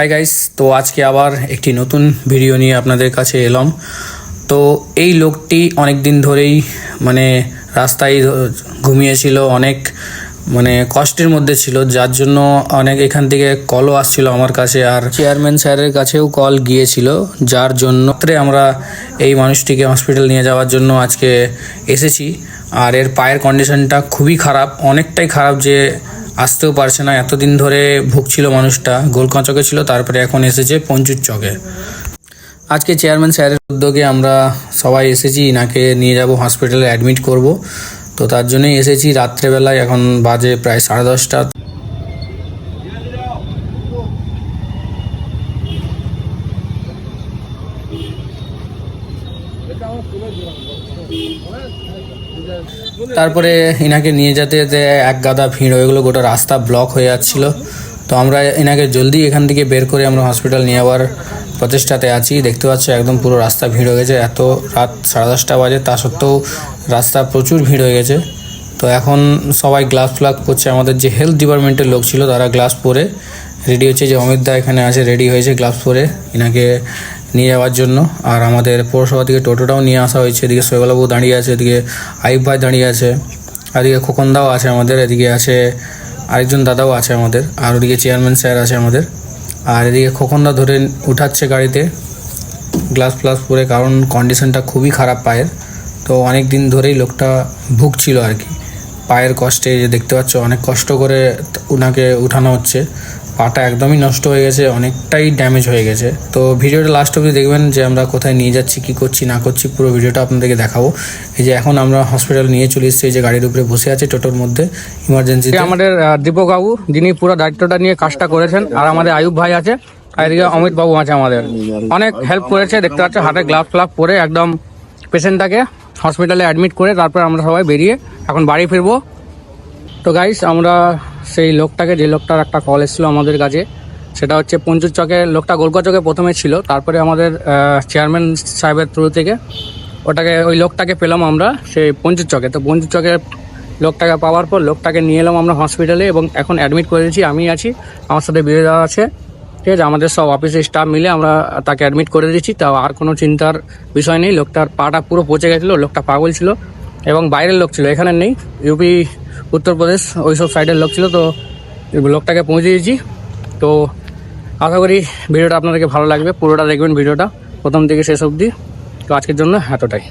Hi guys তো আজকে আবার একটি নতুন ভিডিও নিয়ে আপনাদের কাছে এলাম। তো এই লোকটি অনেক দিন ধরেই মানে রাস্তায় ঘুমিয়েছিল, অনেক মানে কষ্টের মধ্যে ছিল, যার জন্য অনেক এখান থেকে কলও আসছিল আমার কাছে আর চেয়ারম্যান স্যারের কাছেও কল গিয়েছিল, যার জন্য আমরা এই মানুষটিকে হসপিটাল নিয়ে যাওয়ার জন্য আজকে এসেছি। আর এর পায়ের কন্ডিশনটা খুবই খারাপ, অনেকটাই খারাপ যে আসতেও পারছে না। এতদিন ধরে ভুগছিল মানুষটা, গোলকাঁচকে ছিল, তারপরে এখন এসেছে পঞ্চুর চকে আজকে চেয়ারম্যান স্যারের উদ্যোগে আমরা সবাই এসেছি ইনাকে নিয়ে যাব হসপিটালে অ্যাডমিট করব। তো তার জন্যই এসেছি, রাত্রেবেলায় এখন বাজে প্রায় সাড়ে দশটা। তারপরে ইনাকে নিয়ে যেতে যেতে এক গাদা ভিড় হয়ে গেলো, গোটা রাস্তা ব্লক হয়ে যাচ্ছিল। তো আমরা এনাকে জলদি এখান থেকে বের করে আমরা হসপিটাল নিয়ে যাওয়ার প্রচেষ্টাতে আছি। দেখতে পাচ্ছ, একদম পুরো রাস্তা ভিড় হয়ে গেছে। এত রাত সাড়ে দশটা বাজে, তা সত্ত্বেও রাস্তা প্রচুর ভিড় হয়ে গেছে। তো এখন সবাই গ্লাস ফ্লাগ পরছে আমাদের যে হেলথ ডিপার্টমেন্টের লোক ছিল, তারা গ্লাস পরে রেডি হচ্ছে। যে অমিত দা এখানে আছে রেডি হয়েছে গ্লাভস পরে। এনাকে নিয়ে যাওয়ার জন্য। আর আমাদের পৌরসভা থেকে টোটোটাও নিয়ে আসা হয়েছে। এদিকে শৈবাবু দাঁড়িয়ে আছে, এদিকে আইব ভাই দাঁড়িয়ে আছে, আর এদিকে খোকনদাও আছে আমাদের, এদিকে আছে আরেকজন দাদাও আছে আমাদের, আর ওদিকে চেয়ারম্যান স্যার আছে আমাদের। আর এদিকে খোকনদা ধরে উঠাচ্ছে গাড়িতে। গ্লাস ফ্লাস পরে কারণ কন্ডিশনটা খুবই খারাপ পায়ের। তো অনেক দিন ধরেই লোকটা ভুগছিল আর কি। পায়ের কষ্টে যে দেখতে পাচ্ছ, অনেক কষ্ট করে ওনাকে উঠানো হচ্ছে। পাটা একদমই নষ্ট হয়ে গেছে, অনেকটাই ড্যামেজ হয়ে গেছে। তো ভিডিওটা লাস্ট অবধি দেখবেন যে আমরা কোথায় নিয়ে যাচ্ছি, কি করছি, না করছি, পুরো ভিডিওটা আপনাদেরকে দেখাবো। এই যে এখন আমরা হসপিটাল নিয়ে চলে এসেছি, এই যে গাড়ির উপরে বসে আছে টোটোর মধ্যে ইমার্জেন্সি আমাদের দীপক বাবু, যিনি পুরো দায়িত্বটা নিয়ে কাজটা করেছেন, আর আমাদের আয়ুব ভাই আছে এদিকে অমিত বাবু আছে আমাদের। অনেক হেল্প করেছে, দেখতে পাচ্ছ, হাতে গ্লাভ ফ্লাভ পরে একদম পেশেন্টটাকে হসপিটালে অ্যাডমিট করে তারপর আমরা সবাই বেরিয়ে এখন বাড়ি ফিরবো। তো গাইস আমরা সেই লোকটাকে, যে লোকটার একটা কল এসেছিল আমাদের কাছে, সেটা হচ্ছে পঞ্চুর চকে, লোকটা গোলকা চকে প্রথমে ছিল। তারপরে আমাদের চেয়ারম্যান সাহেবের থ্রু থেকে ওটাকে, ওই লোকটাকে পেলাম আমরা, সেই পঞ্চুর চকে। তো পঞ্চুর চকে লোকটাকে পাওয়ার পর লোকটাকে নিয়ে এলাম আমরা হসপিটালে এবং এখন অ্যাডমিট করে দিয়েছি, আমি আছি, আমার সাথে বিরোধা আছে, ঠিক আছে? আমাদের সব অফিসের স্টাফ মিলে আমরা তাকে অ্যাডমিট করে দিয়েছি, তাও আর কোনো চিন্তার বিষয় নেই। লোকটার পাটা পুরো পচে গেছিল, লোকটা পাগল ছিল এবং বাইরের লোক ছিল, এখানে নেই। ইউপি উত্তরপ্রদেশ ওই সব সাইডের লোক ছিল, তো লোকটাকে পৌঁছে দিয়েছি। তো আশা করি ভিডিওটা আপনাদেরকে ভালো লাগবে, পুরোটা দেখবেন ভিডিওটা, প্রথম থেকে শেষ অবধি। তো আজকের জন্য এতটাই।